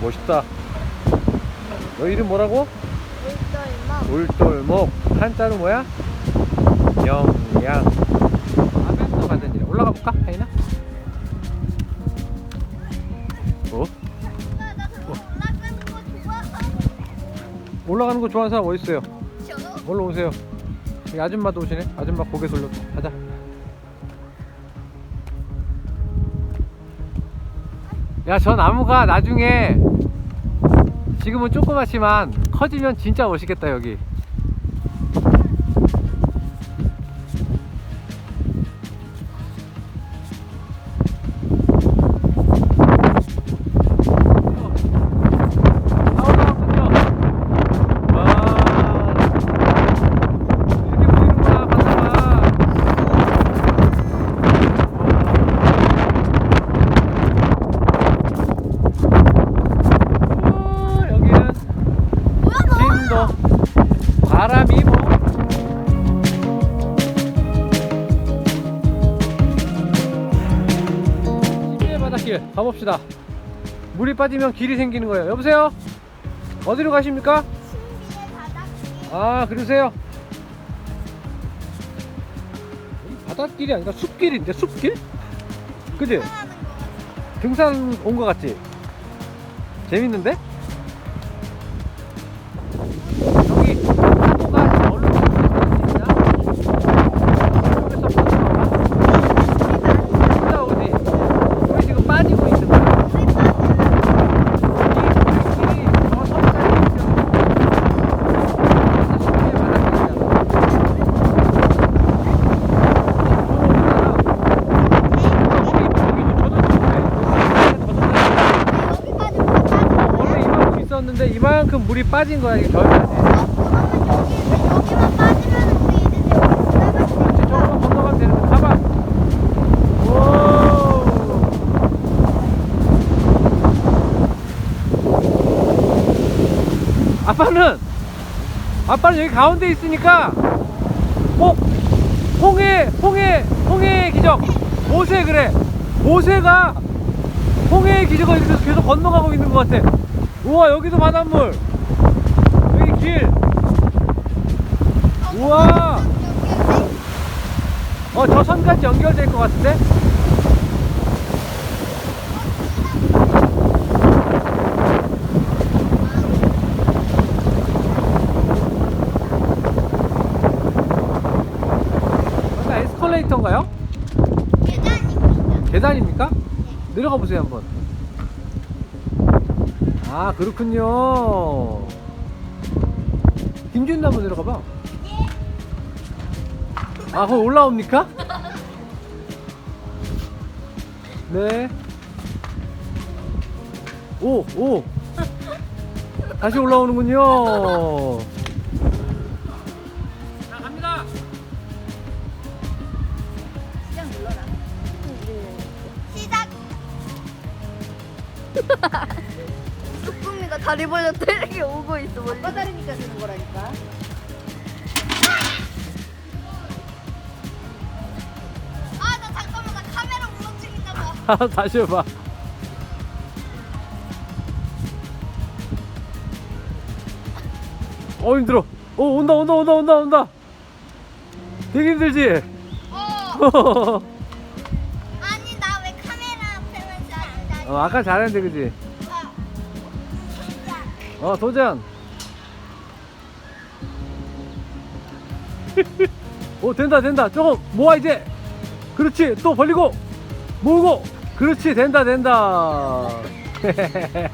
멋있다. 너 이름 뭐라고? 물돌목 울돌목. 한자로 뭐야? 영양. 하면서 가는 일. 올라가 볼까, 하이나? 어? 나 그거 올라가는 거 좋아하는 사람 어디 있어요? 저도 얼른 오세요. 여기 아줌마도 오시네. 아줌마 고개 돌려. 가자. 야, 저 나무가 나중에 지금은 조그맣지만 커지면 진짜 멋있겠다, 여기. 길 가봅시다 물이 빠지면 길이 생기는 거예요 여보세요 어디로 가십니까? 아 그러세요 바닷길이 아니라 숲길인데 숲길? 그지? 등산 온 거 같지? 재밌는데? 여기 파도가 얼른 있냐? 여기서 파도가 올라오지? 우리 지금 빠지고 있는 거야 이 길이 저 섬까지 있으면 그래서 숲의 바닷길이야 여기 빠지면 빠져 원래 있었는데 이만큼 물이 빠진 거야 이게 겨울까지. 여기만 빠지면 아빠는 아빠는 여기 가운데 있으니까 꼭 홍해 홍해 홍해의 기적. 모세 그래. 모세가 홍해의 기적을 계속 건너가고 있는 것 같아 우와 여기도 바닷물 여기 길 우와 어, 저 선까지 연결될 것 같은데? 에스컬레이터인가요? 계단입니다 계단입니까? 내려가 보세요, 한번. 아, 그렇군요. 김준도 한번 내려가 봐. 아, 거기 올라옵니까? 네. 오, 오. 다시 올라오는군요. 자, 갑니다. 시작 눌러라 시작 다리 벌렸다 이렇게 오고 있어 멀리 다리니까 되는 거라니까. 아 나 잠깐만 나 카메라 울렁증이나 봐 아, 다시 해봐. 어 힘들어. 어 온다 온다 온다 온다 온다. 되게 힘들지. 어 아니 나 왜 카메라 앞에만 잘안 어, 아까 잘했는데 그지. 어 도전. 오 된다 된다. 조금 모아 이제. 그렇지 또 벌리고 모으고. 그렇지 된다 된다.